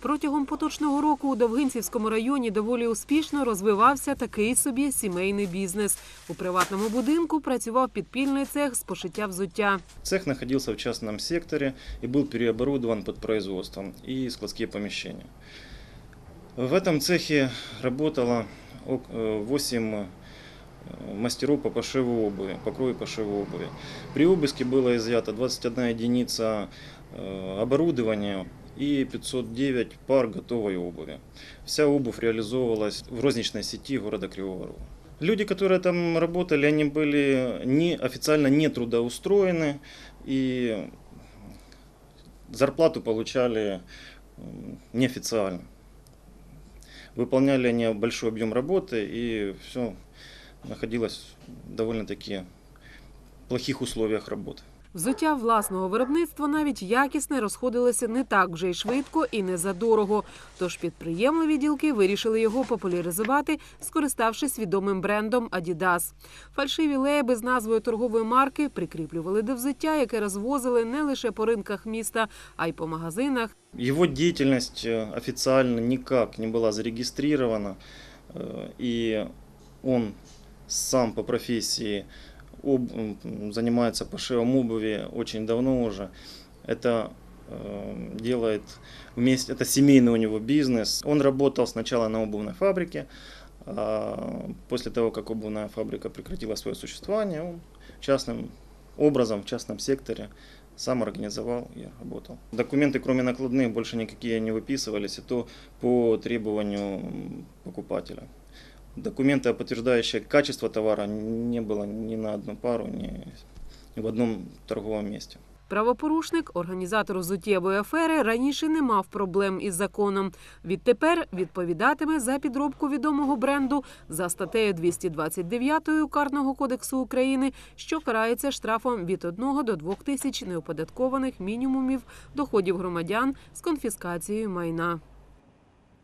Протягом поточного року у Довгинцівському районі доволі успішно розвивався такий собі сімейний бізнес. У приватному будинку працював підпільний цех з пошиття взуття. Цех находился в частном секторе и был переоборудован под производство и складские помещения. В этом цехе работало 8 мастеров по пошиву обуви, покрою и пошиву обуви. При обыске было изъято 21 единица э, оборудования и 509 пар готовой обуви. Вся обувь реализовывалась в розничной сети города Кривого Рога. Люди, которые там работали, они были не, официально не трудоустроены и зарплату получали м, неофициально. Выполняли они большой объем работы и все находилось в довольно-таки плохих условиях работы. Взуття власного виробництва навіть якісне розходилося не так вже й швидко і не задорого. Тож підприємливі ділки вирішили його популяризувати, скориставшись відомим брендом Adidas. Фальшиві леби з назвою торгової марки прикріплювали до взуття, яке розвозили не лише по ринках міста, а й по магазинах. Его деятельность э, официально никак не была зарегистрирована, э, и он сам по профессии об- занимается пошивом обуви очень давно уже. Это э, делает вместе, это семейный у него бизнес. Он работал сначала на обувной фабрике, а после того, как обувная фабрика прекратила свое существование, он частным образом в частном секторе сам организовал и работал. Документы, кроме накладных, больше никакие не выписывались, и то по требованию покупателя. Документы, подтверждающие качество товара, не было ни на одну пару, ни в одном торговом месте. Правопорушник, організатор взуттєвої афери, раніше не мав проблем із законом. Відтепер відповідатиме за підробку відомого бренду за статтею 229 Карного кодексу України, що карається штрафом від 1 до 2 тисяч неоподаткованих мінімумів доходів громадян з конфіскацією майна.